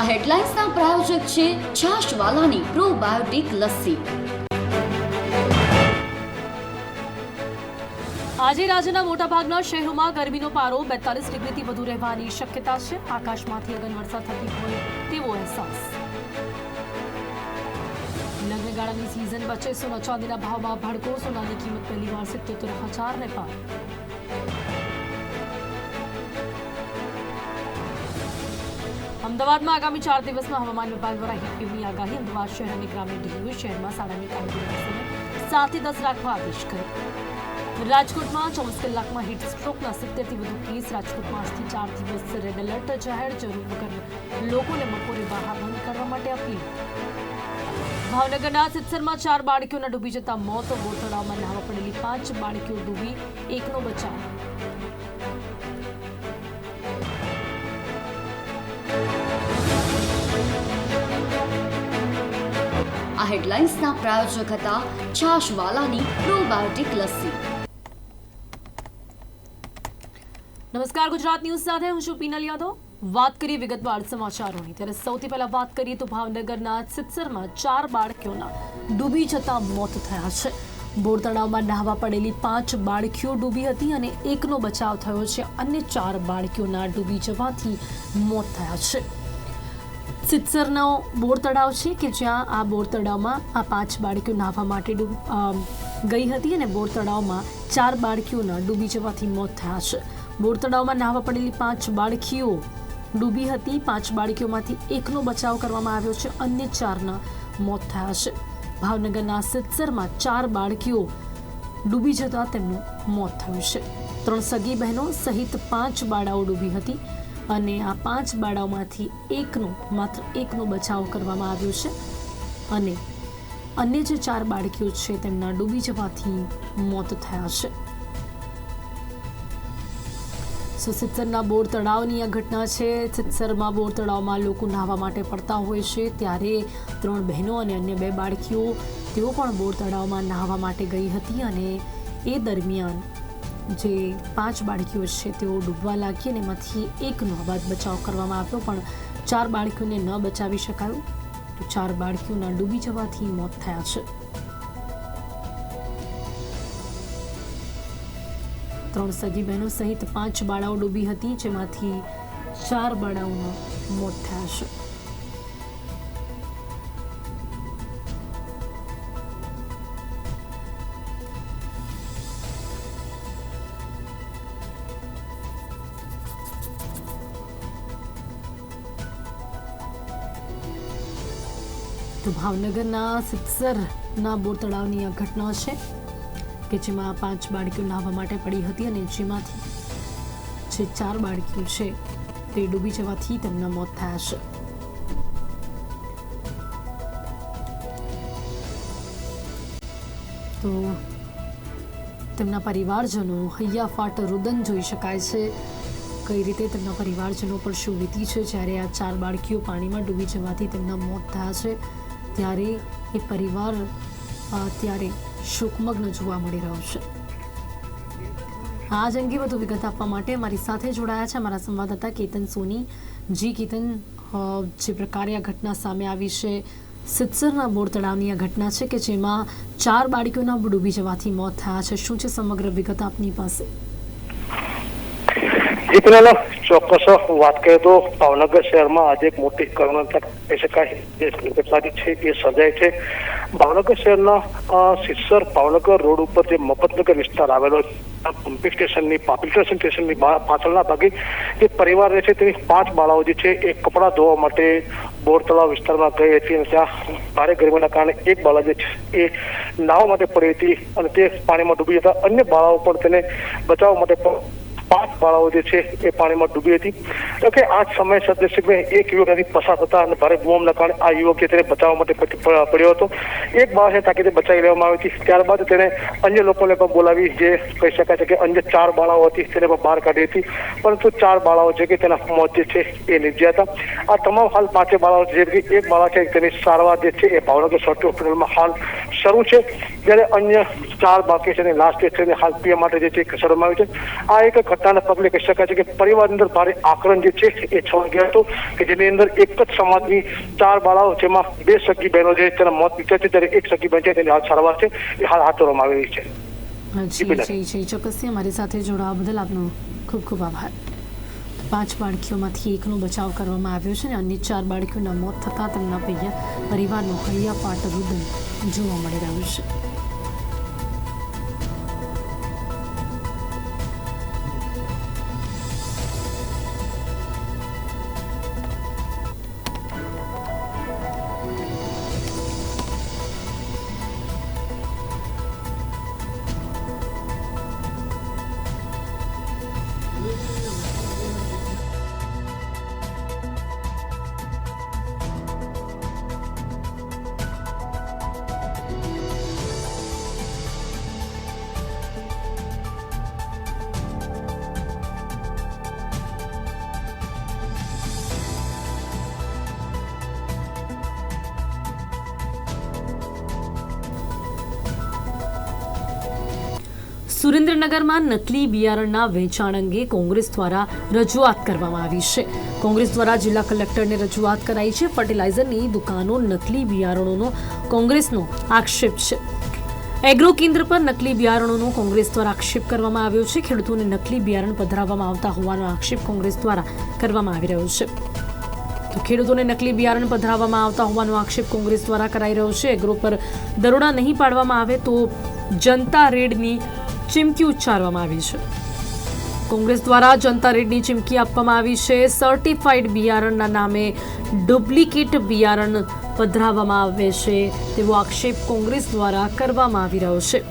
આ હેડલાઇન્સના પ્રાયોજક છે છાશવાલાની પ્રોબાયોટિક લસ્સી. આજે રાજ્યના મોટાભાગના શહેરોમાં ગરમીનો પારો બેતાલીસ ડિગ્રીથી વધુ રહેવાની શક્યતા છે. આકાશમાંથી અગન વરસાદ થતી હોય તેવો અહેસાસ. લગ્નગાળાની સિઝન વચ્ચે સોના ચાંદીના ભાવમાં ભડકો, સોનાની કિંમત પહેલીવાર સિત્તોતેર હજારને પાર. અમદાવાદમાં આગામી ચાર દિવસમાં હવામાન વિભાગ દ્વારા હીટવેવની આગાહી અમદાવાદ શહેર અને ગ્રામીણ ડિલિવરી શહેરમાં શાળાની કામગીરીનો સમય સાતથી દસ રાખવા આદેશ કર્યો. રાજકોટમાં ચોવીસ કલાકમાં હીટ સ્ટ્રોકના સિત્તેરથી વધુ કેસ. રાજકોટમાં આજથી ચાર દિવસ રેડ એલર્ટ જાહેર. જરૂર વગર લોકોને બપોરે બહાર ન નીકળવા માટે અપીલ. ભાવનગરના સિત્સરમાં ચાર બાળકીઓના ડૂબી જતા મોત. બોર તળાવમાં નાહવા પડેલી પાંચ બાળકીઓ ડૂબી, એકનો બચાવ આ હેડલાઇન્સના પ્રાયોજક હતા છાશવાલાની પ્રોબાયોટિક લસ્સી. નમસ્કાર, ગુજરાત ન્યૂઝ સાથે હું છું પીનલ યાદવ. વાત કરીએ વિગતવાર સમાચારોની. ત્યારે સૌથી પહેલા વાત કરીએ તો ભાવનગરના સિત્સરમાં ચાર બાળકીઓના. ડૂબી જતા મોત થયા છે. બોર તળાવમાં નાહવા પડેલી પાંચ બાળકીઓ ડૂબી હતી અને એકનો બચાવ થયો છે. અન્ય ચાર બાળકીઓના ડૂબી જવાથી મોત થયા છે. સિત્સરનો બોર તળાવ છે કે જ્યાં આ બોર તળાવમાં આ પાંચ બાળકીઓ નાહવા માટે ગઈ હતી અને બોર તળાવમાં ચાર બાળકીઓના ડૂબી જવાથી મોત થયા છે. બોર તળાવમાં નાહવા પડેલી પાંચ બાળકીઓ ડૂબી હતી. પાંચ બાળકીઓમાંથી એકનો બચાવ કરવામાં આવ્યો છે. અન્ય ચારના મોત થયા છે. ભાવનગરના સિત્સરમાં ચાર બાળકીઓ ડૂબી જતા તેમનું મોત થયું છે. ત્રણ સગી બહેનો સહિત પાંચ બાળાઓ ડૂબી હતી. અને આ પાંચ બાળાઓમાંથી એકનો, માત્ર એકનો બચાવ કરવામાં આવ્યો છે. અને અન્ય જે ચાર બાળકીઓ છે, તેમના ડૂબી જવાથી મોત થયા છે. સો સિત્સરના બોર તળાવની આ ઘટના છે. સિત્સરમાં બોર તળાવમાં લોકો નાહવા માટે પડતા હોય છે. ત્યારે ત્રણ બહેનો અને અન્ય બે બાળકીઓ, તેઓ પણ બોર તળાવમાં નાહવા માટે ગઈ હતી અને એ દરમિયાન જે પાંચ બાળકીઓ છે તેઓ ડૂબવા લાગી અને એમાંથી એકનો અબાદ બચાવ કરવામાં આવ્યો, પણ ચાર બાળકીઓને ન બચાવી શકાયું. તો ચાર બાળકીઓના ડૂબી જવાથી મોત થયા છે. ત્રણ સગી બહેનો સહિત પાંચ બાળાઓ ડૂબી હતી, જેમાંથી ચાર બાળાઓના મોત થયા છે. તો ભાવનગરના સિત્સરના બોર તળાવની આ ઘટના છે કે જેમાં પાંચ બાળકીઓ નાહવા માટે પડી હતી અને જેમાંથી જે ચાર બાળકીઓ છે તે ડૂબી જવાથી તેમના મોત થયા છે. તો તેમના પરિવારજનો હૈયા ફાટ રુદન જોઈ શકાય છે. કઈ રીતે તેમના પરિવારજનો પર શું વીતી છે? જ્યારે આ ચાર બાળકીઓ પાણીમાં ડૂબી જવાથી તેમના મોત થયા છે. ત્યારે એ પરિવાર અત્યારે ત્યારે શોકમગ્ન જોવા મળી રહ્યો છે. આ જ અંગે વધુ વિગત આપવા માટે મારી સાથે જોડાયા છે અમારા સંવાદદાતા કેતન સોની. જી કેતન જે પ્રકારે આ ઘટના સામે આવી છે સિત્સરના બોર તળાવની આ ઘટના છે કે જેમાં ચાર બાળકીઓના ડૂબી જવાથી મોત થયા છે? શું છે સમગ્ર વિગત આપની પાસે? જીતનેલા ચોક્કસ વાત કરીએ તો ભાવનગર શહેરમાં આજે એક મોટી કરુણતા કહી શકાય જે ઘટનાની છે એ સર્જાય છે ભાવનગર શહેરના સિસર ભાવનગર રોડ ઉપર જે મફતનગર વિસ્તાર આવેલો પમ્પિંગ સ્ટેશનની ફિલ્ટર સ્ટેશનની પાછળના ભાગે જે પરિવાર રહે છે તેની પાંચ બાળાઓ જે છે એ કપડાં ધોવા માટે બોર તળાવ વિસ્તારમાં ગઈ હતી અને ત્યાં ભારે ગરમીના કારણે એક બાળા જે છે એ નાહવા માટે પડી હતી અને તે પાણીમાં ડૂબી જતા અન્ય બાળાઓ પણ તેને બચાવવા માટે પણ પાંચ બાળાઓ જે છે એ પાણીમાં ડૂબી હતી. તો કે આ જ સમયે સદસ્યભાઈ એક યુવક ત્યાંથી પસાર થતા અને ભારે બૂમના કારણે આ યુવક છે તેને બચાવવા માટે પડ્યો હતો. એક બાળકને તાકીદે બચાવી લેવામાં આવી હતી. ત્યારબાદ તેને અન્ય લોકોને પણ બોલાવી જે કહી શકાય છે કે અન્ય ચાર બાળાઓ હતી તેને પણ બહાર કાઢી હતી. પરંતુ ચાર બાળાઓ છે કે તેના મોત જે છે એ નિપજ્યા હતા. આ તમામ હાલ પાંચે બાળાઓ જે એક બાળક છે, તેની સારવાર જે છે એ ભાવનગર સર્ટી હોસ્પિટલમાં હાલ શરૂ છે જ્યારે અન્ય ચાર બાકી છે અને લાસ્ટ છે હાલ પીવા માટે જે છે ખસેડવામાં આવ્યું છે. આ એક ઘટનાને પગલે કહી શકાય છે કે પરિવારની અંદર ભારે આક્રમણ જે છે એ છવાઈ ગયો હતો કે જેની અંદર એક જ સમાજની ચાર બાળાઓ જેમાં બે સગી બહેનો છે તેના મોત નીચે છે ત્યારે એક સગી બહેન છે તેની હાલ સારવાર છે એ હાલ હાથ ધરવામાં આવી રહી છે જી જી જી ચોક્કસથી અમારી સાથે જોડાવા બદલ આપનો ખૂબ ખૂબ આભાર. પાંચ બાળકીઓમાંથી એકનો બચાવ કરવામાં આવ્યો છે અને અન્ય ચાર બાળકીઓના મોત થતાં તેમના પૈયા પરિવારનો હૈયાપાટ રુદન જોવા મળી રહ્યું છે. સુરેન્દ્રનગરમાં નકલી બિયારણના વેચાણ અંગે કોંગ્રેસ દ્વારા રજૂઆત કરવામાં આવી છે. કોંગ્રેસ દ્વારા જિલ્લા કલેક્ટરને રજૂઆત કરાઈ છે. ફર્ટિલાઇઝરની દુકાનો નકલી બિયારણોનો કોંગ્રેસનો આક્ષેપ છે. એગ્રો કેન્દ્ર પર નકલી બિયારણોનો કોંગ્રેસ દ્વારા આક્ષેપ કરવામાં આવ્યો છે. ખેડૂતોને નકલી બિયારણ પધરાવવામાં આવતા હોવાનો આક્ષેપ કોંગ્રેસ દ્વારા કરવામાં આવી રહ્યો છે. તો ખેડૂતોને નકલી બિયારણ પધરાવવામાં આવતા હોવાનો આક્ષેપ કોંગ્રેસ દ્વારા કરાઈ રહ્યો છે. એગ્રો પર દરોડા નહીં પાડવામાં આવે તો જનતા રેડની ચીમકી ઉચ્ચારવામાં આવી છે. કોંગ્રેસ દ્વારા જનતા રેડની ચીમકી આપવામાં આવી છે. સર્ટિફાઈડ બિયારણના નામે ડુપ્લિકેટ બિયારણ પધરાવવામાં આવે છે. તેવો આક્ષેપ કોંગ્રેસ દ્વારા કરવામાં આવી રહ્યો છે.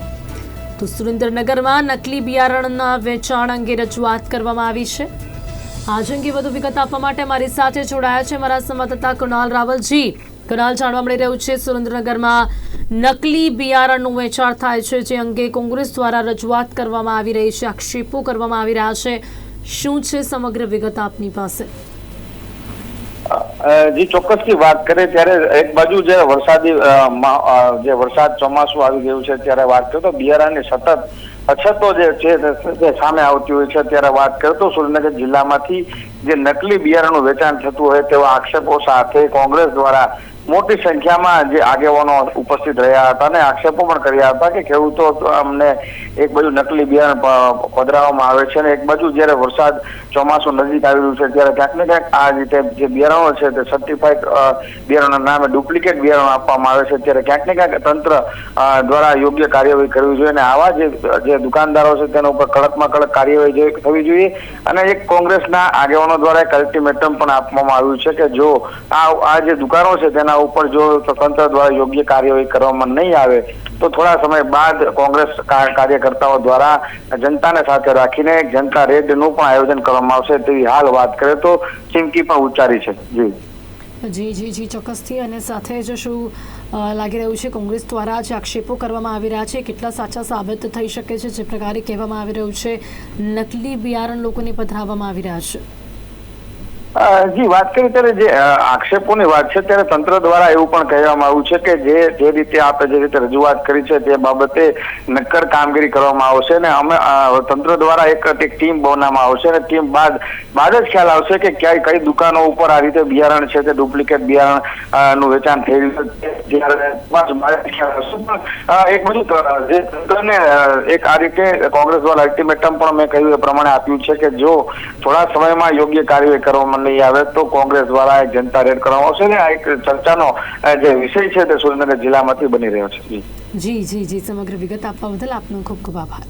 તો સુરેન્દ્રનગરમાં નકલી બિયારણના વેચાણ અંગે રજૂઆત કરવામાં આવી છે. આજ અંગે વધુ વિગત આપવા માટે મારી સાથે જોડાયા છે મારા સંવાદદાતા કુણાલ રાવલજી. કુણાલ જાણવા મળી રહ્યું છે, સુરેન્દ્રનગરમાં નકલી બિયારણનું વેચાણ થાય છે, જે અંગે કોંગ્રેસ દ્વારા રજૂઆત કરવામાં આવી રહી છે, આક્ષેપો કરવામાં આવી રહ્યા છે. શું છે સમગ્ર વિગત આપની પાસે? જી, ચોક્કસથી વાત કરે ત્યારે એક બાજુ જે વરસાદી જે વરસાદ ચોમાસું આવી ગયું છે, ત્યારે વાત કરો તો બિયારણની સતત અછતો જે છે, તે સામે આવતી હોય છે, ત્યારે વાત કરો તો સુરેન્દ્રનગર જિલ્લામાંથી જે નકલી બિયારણનું વેચાણ થતું હોય તેવા આક્ષેપો સાથે કોંગ્રેસ દ્વારા મોટી સંખ્યામાં જે આગેવાનો ઉપસ્થિત રહ્યા હતા અને આક્ષેપો પણ કર્યા હતા કે ખેડૂતો અમને એક બાજુ નકલી બિયારણ પધરાવવામાં આવે છે અને એક બાજુ જ્યારે વરસાદ ચોમાસું નજીક આવી રહ્યું છે ત્યારે ક્યાંક ને ક્યાંક આ રીતે જે બિયારણો છે તે સર્ટિફાઈડ બિયારણના નામે ડુપ્લિકેટ બિયારણો આપવામાં આવે છે. ત્યારે ક્યાંક ને ક્યાંક તંત્ર દ્વારા યોગ્ય કાર્યવાહી કરવી જોઈએ અને આવા જે દુકાનદારો છે તેના ઉપર કડકમાં કડક કાર્યવાહી થવી જોઈએ. અને એક કોંગ્રેસના આગેવાનો દ્વારા એક અલ્ટિમેટમ પણ આપવામાં આવ્યું છે કે જો આ જે દુકાનો છે તેના ઉપર જો તંત્ર દ્વારા યોગ્ય કાર્યવાહી કરવામાં નહીં આવે, તો થોડા સમય બાદ કોંગ્રેસ કાર્યકર્તાઓ દ્વારા જનતાને સાથે રાખીને જનતા રેડનું પણ આયોજન કરવામાં આવશે તેવી હાલ વાત કરે તો ચીમકી પણ ઉચ્ચારી છે. જી. જી જી જી, ચોક્કસથી. અને સાથે જ શું લાગી રહ્યું છે કોંગ્રેસ દ્વારા જે આક્ષેપો કરવામાં આવી રહ્યા છે, કેટલા સાચા સાબિત થઈ શકે છે, જે પ્રકારે કહેવામાં આવી રહ્યું છે, નકલી બિયારણ લોકોને પધરાવવામાં આવી રહ્યા છે? જી, વાત કરી ત્યારે જે આક્ષેપોની વાત છે ત્યારે તંત્ર દ્વારા એવું પણ કહેવામાં આવ્યું છે કે જે જે રીતે આપણે જે રીતે રજૂઆત કરી છે તે બાબતે નક્કર કામગીરી કરવામાં આવશે અને અમે તંત્ર દ્વારા એક ટીમ બનાવવામાં આવશે અને ટીમ બાદ બાદ જ ખ્યાલ આવશે કે ક્યાંય, કઈ દુકાનો ઉપર આ રીતે બિયારણ છે તે ડુપ્લિકેટ બિયારણનું વેચાણ થઈ રહ્યું છે. એક બધું જે તંત્રને એક આ રીતે કોંગ્રેસ દ્વારા અલ્ટિમેટમ પણ મેં કહ્યું એ પ્રમાણે આપ્યું છે કે જો થોડા સમયમાં યોગ્ય કાર્યવાહી કરવામાં નહીં આવે તો કોંગ્રેસ દ્વારા જનતા રેડ કરવામાં આવશે ને આ એક ચર્ચાનો જે વિષય છે તે સુરેન્દ્રનગર જિલ્લામાંથી બની રહ્યો છે. જી જી જી, સમગ્ર વિગત આપવા બદલ આપનો ખૂબ ખૂબ આભાર.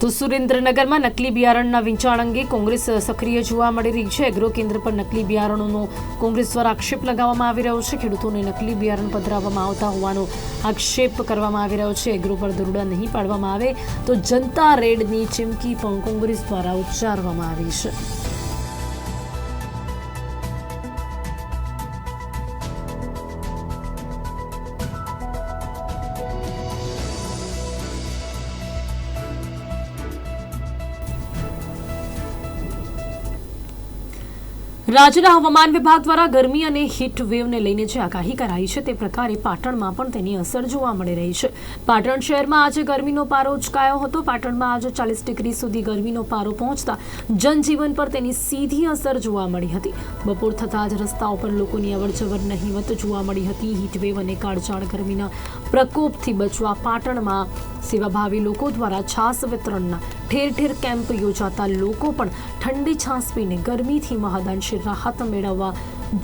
તો સુરેન્દ્રનગરમાં નકલી બિયારણના વેચાણ અંગે કોંગ્રેસ સક્રિય જોવા મળી રહી છે. એગ્રો કેન્દ્ર પર નકલી બિયારણોનો કોંગ્રેસ દ્વારા આક્ષેપ લગાવવામાં આવી રહ્યો છે. ખેડૂતોને નકલી બિયારણ પધરાવવામાં આવતા હોવાનો આક્ષેપ કરવામાં આવી રહ્યો છે. એગ્રો પર દરોડા નહીં પાડવામાં આવે તો જનતા રેડની ચીમકી પણ કોંગ્રેસ દ્વારા ઉચ્ચારવામાં આવી છે. રાજ્યના હવામાન વિભાગ દ્વારા ગરમી અને હીટ વેવને લઈને જે આગાહી કરાઈ છે તે પ્રકારે પાટણમાં પણ તેની અસર જોવા મળી રહી છે. પાટણ શહેરમાં આજે ગરમીનો પારો ઉચકાયો હતો. પાટણમાં આજે ચાલીસ ડિગ્રી સુધી ગરમીનો પારો પહોંચતા જનજીવન પર તેની સીધી અસર જોવા મળી હતી. બપોર થતાં જ રસ્તાઓ પર લોકોની અવરજવર નહીવત જોવા મળી હતી. હીટવેવ અને કાળઝાળ ગરમીના પ્રકોપથી બચવા પાટણમાં સેવાભાવી લોકો દ્વારા છાસ વિતરણના ઠેર ઠેર કેમ્પ યોજાતા લોકો પણ ઠંડી છાંસ પીને ગરમીથી મહદઅંશે રાહત મેળવવા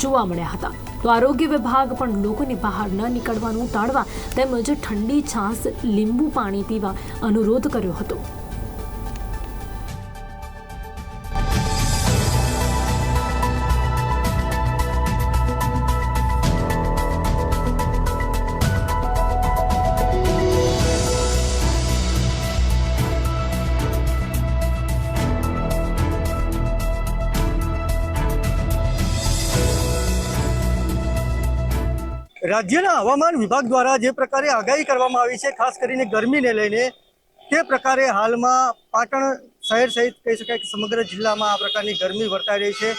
જોવા મળ્યા હતા. તો આરોગ્ય વિભાગ પણ લોકોને બહાર ન નીકળવાનું ટાળવા તેમજ ઠંડી છાંસ લીંબુ પાણી પીવા અનુરોધ કર્યો હતો. રાજ્યના હવામાન વિભાગ દ્વારા જે પ્રકારે આગાહી કરવામાં આવી છે, ખાસ કરીને ગરમીને લઈને, તે પ્રકારે હાલમાં પાટણ શહેર સહિત કહી શકાય કે સમગ્ર જિલ્લામાં આ પ્રકારની ગરમી વર્તાઈ રહી છે.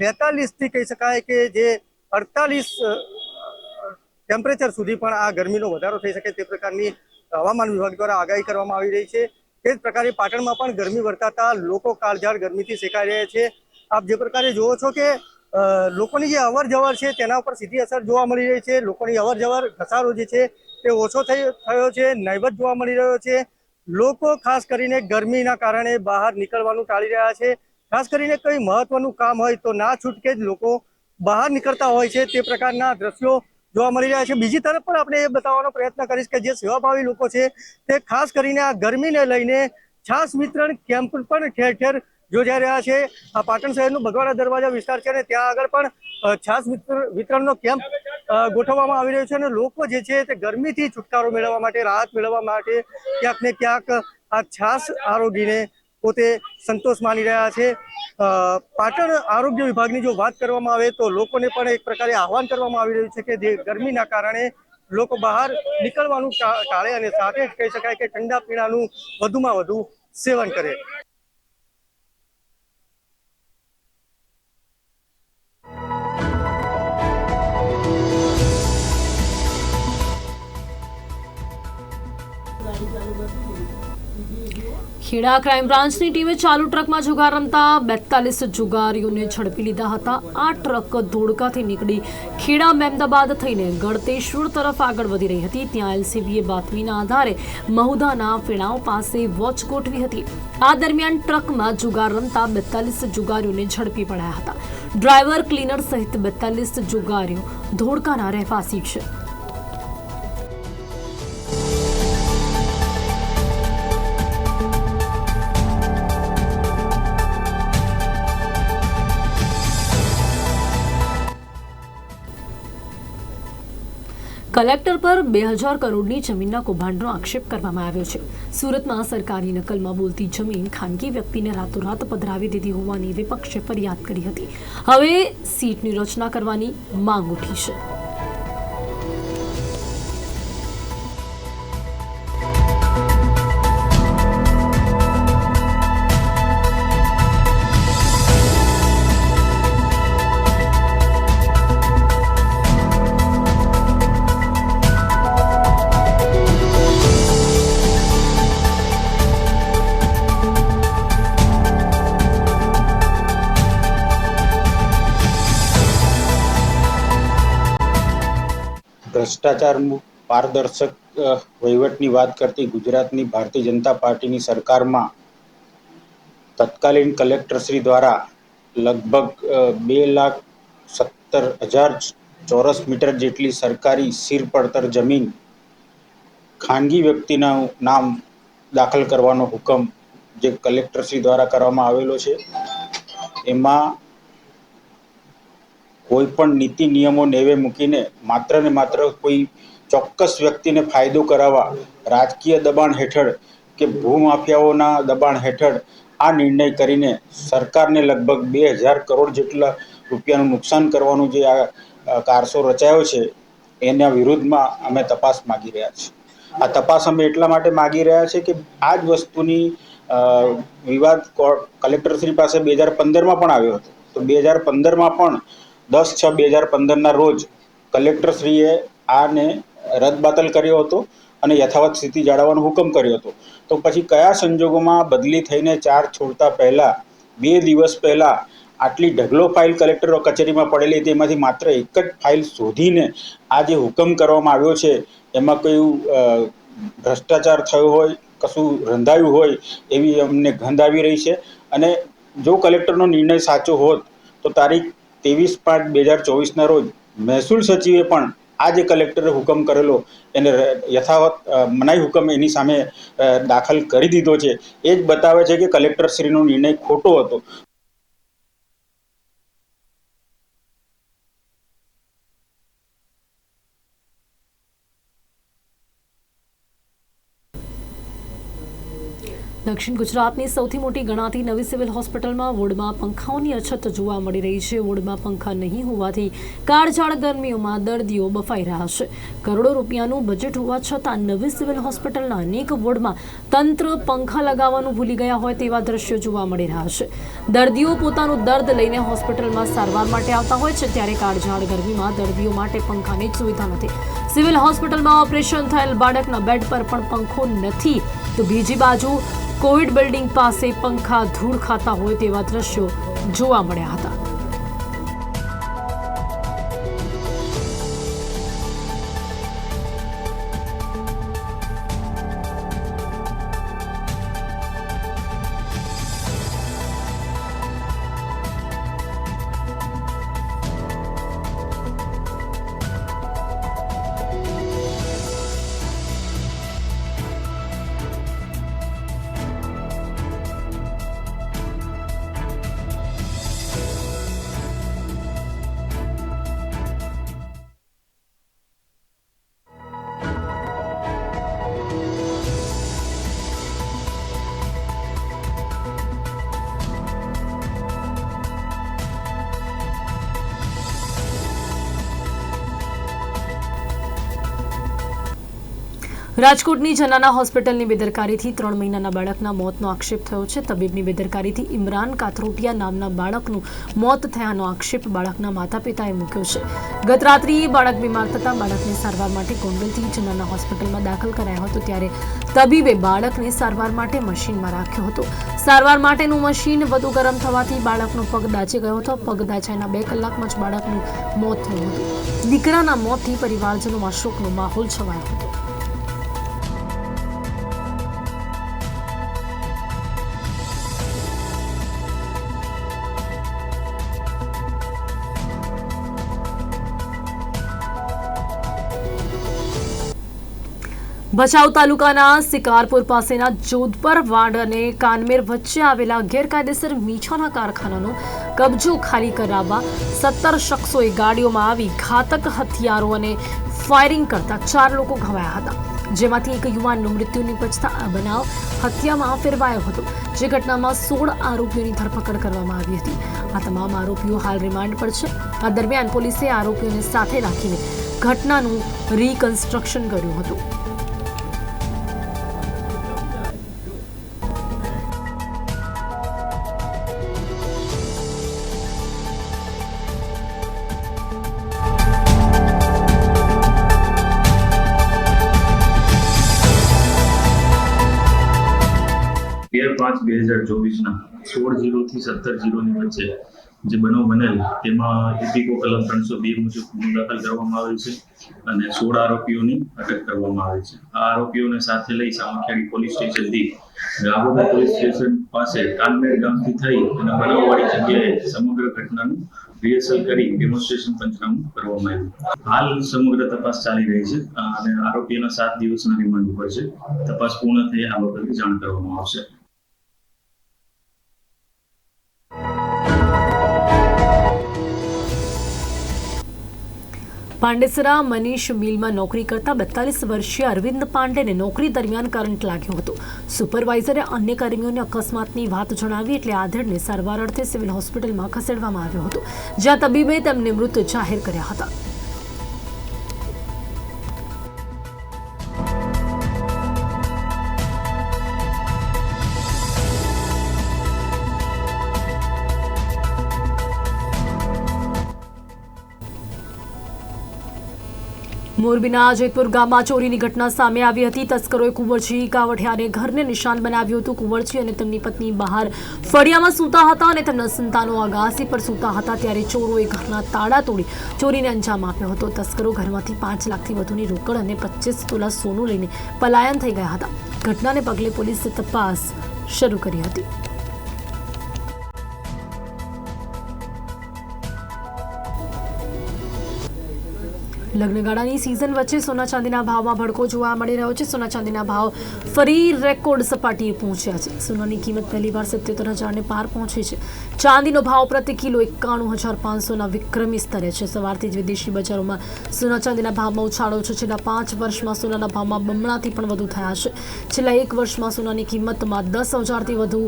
બેતાલીસથી કહી શકાય કે જે અડતાલીસ ટેમ્પરેચર સુધી પણ આ ગરમીનો વધારો થઈ શકે તે પ્રકારની હવામાન વિભાગ દ્વારા આગાહી કરવામાં આવી રહી છે. તે જ પ્રકારે પાટણમાં પણ ગરમી વર્તાતા લોકો કાળઝાળ ગરમીથી શેકાઈ રહ્યા છે. આપ જે પ્રકારે જુઓ છો કે લોકોની જે અવર જવર છે તેના ઉપર સીધી અસર જોવા મળી રહી છે. લોકોની અવર જવર ઘસારો જે છે તે ઓછો થયો છે, નહીવત જોવા મળી રહ્યો છે. લોકો ખાસ કરીને ગરમીના કારણે બહાર નીકળવાનું ટાળી રહ્યા છે. ખાસ કરીને કંઈ મહત્વનું કામ હોય તો ના છૂટકે જ લોકો બહાર નીકળતા હોય છે તે પ્રકારના દ્રશ્યો જોવા મળી રહ્યા છે. બીજી તરફ પણ આપણે એ બતાવવાનો પ્રયત્ન કરીશ કે જે સેવાભાવી લોકો છે તે ખાસ કરીને આ ગરમીને લઈને છાસ વિતરણ કેમ્પ પણ ઠેર ઠેર યોજાઈ રહ્યા છે. આ પાટણ શહેરનું બગવાડા દરવાજા વિસ્તાર છે અને ત્યાં આગળ પણ છાસ વિતર- વિતરણનો કેમ્પ ગોઠવવામાં આવી રહ્યો છે અને લોકો જે છે તે ગરમીથી છુટકારો મેળવવા માટે, રાહત મેળવવા માટે ક્યાંક ને ક્યાંક આ છાસ આરોગીને પોતે સંતોષ માની રહ્યા છે. પાટણ આરોગ્ય વિભાગની જો વાત કરવામાં આવે તો લોકોને પણ એક પ્રકારે આહવાન કરવામાં આવી રહ્યું છે કે જે ગરમીના કારણે લોકો બહાર નીકળવાનું ટાળે અને સાથે જ કહી શકાય કે ઠંડા પીણાનું વધુમાં વધુ સેવન કરે. ખેડા ક્રાઇમ બ્રાન્ચની ટીમે ચાલુ ટ્રકમાં જુગાર રમતા બેતાલીસ જુગારીઓને ઝડપી લીધા હતા. આ ટ્રક ધોળકાથી નીકળી ખેડા મહેમદાબાદ થઈને ગળતેશ્વર તરફ આગળ વધી રહી હતી. ત્યાં એલસીબીએ બાતમીના આધારે મહુદાના ફેણાઓ પાસે વોચ ગોઠવી હતી. આ દરમિયાન ટ્રકમાં જુગાર રમતા બેતાલીસ જુગારીઓને ઝડપી પડાયા હતા. ડ્રાઈવર, ક્લીનર સહિત બેતાલીસ જુગારીઓ ધોળકાના રહેવાસી છે. કલેક્ટર પર બે હજાર કરોડની જમીનના કૌભાંડનો આક્ષેપ કરવામાં આવ્યો છે. સુરતમાં સરકારી નકલમાં બોલતી જમીન ખાનગી વ્યક્તિને રાતોરાત પધરાવી દીધી હોવાની વિપક્ષે ફરિયાદ કરી હતી. હવે સીટની રચના કરવાની માંગ ઉઠી છે. ભ્રષ્ટાચાર પારદર્શક વહીવટની વાત કરતી ગુજરાતની ભારતીય જનતા પાર્ટીની સરકારમાં તત્કાલીન કલેક્ટરશ્રી દ્વારા લગભગ બે લાખ સત્તર હજાર ચોરસ મીટર જેટલી સરકારી સીર પડતર જમીન ખાનગી વ્યક્તિના નામ દાખલ કરવાનો હુકમ જે કલેક્ટરશ્રી દ્વારા કરવામાં આવેલો છે. એમાં કોઈ પણ નીતિ, નિયમો નેવે મૂકીને માત્ર ને માત્ર કોઈ ચોક્કસ વ્યક્તિને ફાયદો કરાવવા રાજકીય દબાણ હેઠળ કે ભૂમાફિયાઓના દબાણ હેઠળ આ નિર્ણય કરીને સરકારને લગભગ બે હજાર કરોડ જેટલા રૂપિયાનું નુકસાન કરવાનું જે આ કારસો રચાયો છે, એના વિરુદ્ધમાં અમે તપાસ માગી રહ્યા છીએ. આ તપાસ અમે એટલા માટે માગી રહ્યા છે કે આ જ વસ્તુની વિવાદ કલેક્ટરશ્રી પાસે બે હજાર પંદરમાં પણ આવ્યો હતો. તો બે હજાર પંદરમાં પણ દસ છ બે હજાર પંદરના રોજ કલેક્ટરશ્રીએ આને રદબાતલ કર્યો હતો અને યથાવત સ્થિતિ જાળવવાનો હુકમ કર્યો હતો. તો પછી કયા સંજોગોમાં બદલી થઈને ચાર છોડતા પહેલાં, બે દિવસ પહેલાં આટલી ઢગલો ફાઇલ કલેક્ટર કચેરીમાં પડેલી હતી? એમાંથી માત્ર એક જ ફાઇલ શોધીને આ જે હુકમ કરવામાં આવ્યો છે, એમાં કયું ભ્રષ્ટાચાર થયો હોય, કશું રંધાયું હોય એવી અમને ગંધ આવી રહી છે? અને જો કલેક્ટરનો નિર્ણય સાચો હોત, તો તારીખ ત્રેવીસ પાંચ બે હજાર ચોવીસના રોજ મહેસૂલ સચિવે પણ આ જે કલેક્ટરે હુકમ કરેલો, એને યથાવત મનાઈ હુકમ એની સામે દાખલ કરી દીધો છે. એ જ બતાવે છે કે કલેક્ટરશ્રીનો નિર્ણય ખોટો હતો. દક્ષિણ ગુજરાતની સૌથી મોટી ગણાતી નવી સિવિલ હોસ્પિટલમાં વોર્ડમાં પંખાઓની અછત જોવા મળી રહી છે. વોર્ડમાં પંખા નહીં હોવાથી કાળઝાળ ગરમીઓમાં દર્દીઓ બફાઈ રહ્યા છે. કરોડો રૂપિયાનું બજેટ હોવા છતાં નવી સિવિલ હોસ્પિટલના અનેક વોર્ડમાં તંત્ર પંખા લગાવવાનું ભૂલી ગયા હોય તેવા દ્રશ્યો જોવા મળી રહ્યા છે. દર્દીઓ પોતાનું દર્દ લઈને હોસ્પિટલમાં સારવાર માટે આવતા હોય છે ત્યારે કાળઝાળ ગરમીમાં દર્દીઓ માટે પંખાની સુવિધા નથી. સિવિલ હોસ્પિટલમાં ઓપરેશન થયેલ બાળકના બેડ પર પણ પંખો નથી. તો બીજી બાજુ કોવિડ બિલ્ડિંગ પાસે પંખા ધૂળ ખાતા હોય તેવા દ્રશ્યો જોવા મળ્યા હતા. રાજકોટની જનાના હોસ્પિટલની બેદરકારીથી ત્રણ મહિનાના બાળકના મોતનો આક્ષેપ થયો છે. તબીબની બેદરકારીથી ઇમરાન કાથરોટિયા નામના બાળકનું મોત થયાનો આક્ષેપ બાળકના માતા પિતાએ મૂક્યો છે. ગત રાત્રિએ બાળક બીમાર થતાં બાળકને સારવાર માટે ગોંડલથી જનાના હોસ્પિટલમાં દાખલ કરાયો હતો, ત્યારે તબીબે બાળકને સારવાર માટે મશીનમાં રાખ્યો હતો. સારવાર માટેનું મશીન વધુ ગરમ થવાથી બાળકનો પગ દાચી ગયો હતો. પગ દાઝાના બે કલાકમાં જ બાળકનું મોત થયું હતું. દીકરાના મોતથી પરિવારજનોમાં શોકનો માહોલ છવાયો હતો. ભચાઉ તાલુકાના સિકારપુર પાસેના જોધપર વાડ અને કાનમેર વચ્ચે આવેલા ગેરકાયદેસર મીઠાના કારખાનાનો કબજો ખાલી કરાવવા સત્તર શખ્સોએ ગાડીઓમાં આવી ઘાતક હથિયારો અને ફાયરિંગ કરતા ચાર લોકો ઘવાયા હતા. જેમાંથી એક યુવાનનું મૃત્યુ નિપજતા આ બનાવ હત્યામાં ફેરવાયો હતો. જે ઘટનામાં સોળ આરોપીઓની ધરપકડ કરવામાં આવી હતી. આ તમામ આરોપીઓ હાલ રિમાન્ડ પર છે. આ દરમિયાન પોલીસે આરોપીઓને સાથે રાખીને ઘટનાનું રીકન્સ્ટ્રક્શન કર્યું હતું. બે હજાર ચોવીસના સોળ જીરો થી સત્તર જીરોની વચ્ચે જે બનો બનેલ, તેમાં ઇપિકો કલમ ત્રણસો બે મુજબ ગુનો દાખલ કરવામાં આવેલ છે અને સોળ આરોપીઓની અટક કરવામાં આવી છે. આ આરોપીઓને સાથે લઈ સામખિયાળી પોલીસ સ્ટેશનથી ગાબોદા પોલીસ સ્ટેશન પાસે કાનમેર ગામથી થઈ અને બનાવવાળી જગ્યાએ સમગ્ર ઘટનાનું રિહર્સલ કરી ડેમોન્સ્ટ્રેશન પંચનામું કરવામાં આવ્યું. હાલ સમગ્ર તપાસ ચાલી રહી છે અને આરોપીઓના સાત દિવસના રિમાન્ડ ઉપર છે. તપાસ પૂર્ણ થઈ આ બાબતે જાણ કરવામાં આવશે. પાંડેસરા મનીષ મિલમાં નોકરી કરતા બેતાલીસ વર્ષીય અરવિંદ પાંડેને નોકરી દરમિયાન કરંટ લાગ્યો હતો. સુપરવાઇઝરે અન્ય કર્મીઓને અકસ્માતની વાત જણાવી એટલે આધેડને સારવાર અર્થે સિવિલ હોસ્પિટલમાં ખસેડવામાં આવ્યો હતો, જ્યાં તબીબે તેમને મૃત જાહેર કર્યા હતા. મોરબીના જેતપુર ગામમાં ચોરીની ઘટના સામે આવી હતી. તસ્કરોએ કુંવરજી કાવઠિયાને ઘરને નિશાન બનાવ્યું હતું. કુંવરજી અને તેમની પત્ની બહાર ફળિયામાં સૂતા હતા અને તેમના સંતાનો અગાસી પર સૂતા હતા ત્યારે ચોરોએ ઘરના તાળા તોડી ચોરીને અંજામ આપ્યો હતો. તસ્કરો ઘરમાંથી પાંચ લાખથી વધુની રોકડ અને પચીસ તોલા સોનું લઈને પલાયન થઈ ગયા હતા. ઘટનાને પગલે પોલીસે તપાસ શરૂ કરી હતી. લગ્નગાળાની સિઝન વચ્ચે સોના ચાંદીના ભાવમાં ભડકો જોવા મળી રહ્યો છે. સોના ચાંદીના ભાવ ફરી રેકોર્ડ સપાટીએ પહોંચ્યા છે. સોનાની કિંમત પહેલીવાર સત્યોતેર હજારને પાર પહોંચી છે. ચાંદીનો ભાવ પ્રતિ કિલો એકાણું હજાર પાંચસોના વિક્રમી સ્તરે છે. સવારથી જ વિદેશી બજારોમાં સોના ચાંદીના ભાવમાં ઉછાળો છે. છેલ્લા પાંચ વર્ષમાં સોનાના ભાવમાં બમણાથી પણ વધુ થયા છે. છેલ્લા એક વર્ષમાં સોનાની કિંમતમાં દસ હજારથી વધુ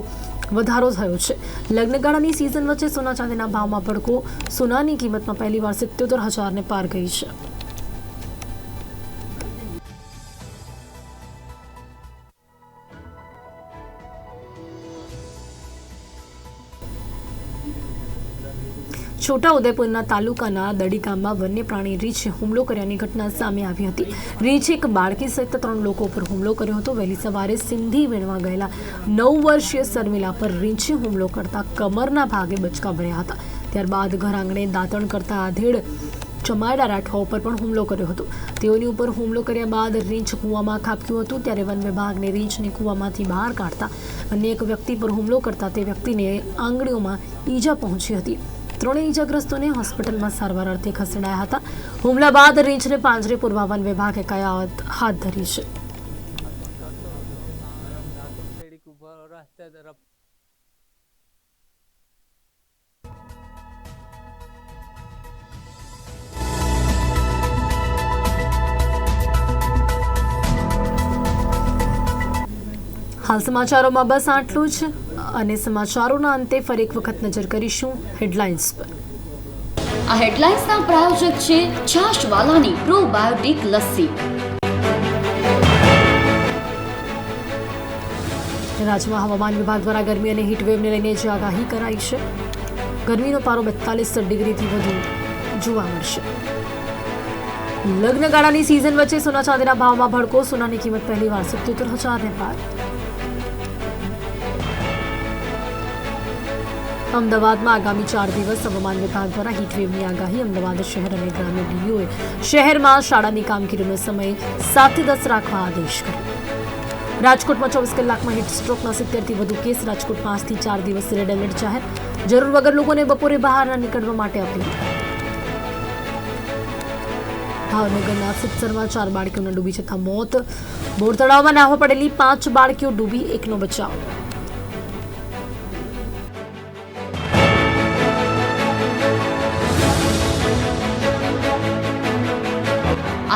વધારો થયો છે. લગ્નગાળાની સિઝન વચ્ચે સોના ચાંદીના ભાવમાં ભડકો સોનાની કિંમતમાં પહેલીવાર સિત્યોતેર હજારને પાર ગઈ છે. છોટાઉદેપુરના તાલુકાના દડી ગામમાં વન્ય પ્રાણી રીંછે હુમલો કર્યાની ઘટના સામે આવી હતી. રીંછે એક બાળકી સહિત ત્રણ લોકો પર હુમલો કર્યો હતો. વહેલી સવારે સિંધી વીણવા ગયેલા નવ વર્ષીય શર્મિલા પર રીંછે હુમલો કરતા કમરના ભાગે બચકા ભર્યા હતા. ત્યારબાદ ઘર આંગણે દાંતણ કરતા આધેડ ચમાડા રાઠવા ઉપર પણ હુમલો કર્યો હતો. તેઓની ઉપર હુમલો કર્યા બાદ રીંછ કૂવામાં ખાબક્યું હતું. ત્યારે વન વિભાગને રીંછને કૂવામાંથી બહાર કાઢતા અન્ય એક વ્યક્તિ પર હુમલો કરતા તે વ્યક્તિને આંગળીઓમાં ઈજા પહોંચી હતી. ત્રણેય ઇજાગ્રસ્તોને હોસ્પિટલમાં સારવાર અર્થે ખસેડાયા હતા. હુમલા બાદ રેન્જને પાંજરે પૂરવા વન વિભાગે કયાવત હાથ ધરી છે. હાલ સમાચારોમાં બસ આટલું જ. અને સમાચારોના અંતે ફરી એક વખત નજર કરીશું હેડલાઇન્સ પર. આ હેડલાઇન્સના પ્રાયોજક છે છાશવાલાની પ્રોબાયોટિક લસ્સી. રાજ્યમાં હવામાન વિભાગ દ્વારા ગરમી અને હીટવેવને લઈને જે આગાહી કરાઈ છે ગરમીનો પારો બેતાલીસ ડિગ્રીથી વધુ જોવા મળશે. લગ્નગાળાની સિઝન વચ્ચે સોના ચાંદીના ભાવમાં ભડકો સોનાની કિંમત પહેલીવાર સિત્યોતેર હજારને પાર. અમદાવાદમાં આગામી ચાર દિવસ હવામાન વિભાગ દ્વારા હીટવેવની આગાહી અમદાવાદ શહેર અને ગ્રામ્ય ડીઓએ શહેરમાં શાળાની કામગીરીનો સમય સાતથી દસ રાખવા આદેશ કર્યો. રાજકોટમાં ચોવીસ કલાકમાં હીટસ્ટ્રોકના સિત્તેરથી વધુ કેસ, રાજકોટ પાંચથી ચાર દિવસ રેડ એલર્ટ જાહેર. જરૂર વગર લોકોને બપોરે બહાર નીકળવા માટે અપીલ. ભાવનગરના સિત્સરમાં ચાર બાળકીઓના ડૂબી જતા મોત. બોર તળાવમાં નાહવા પડેલી પાંચ બાળકીઓ ડૂબી, એકનો બચાવ.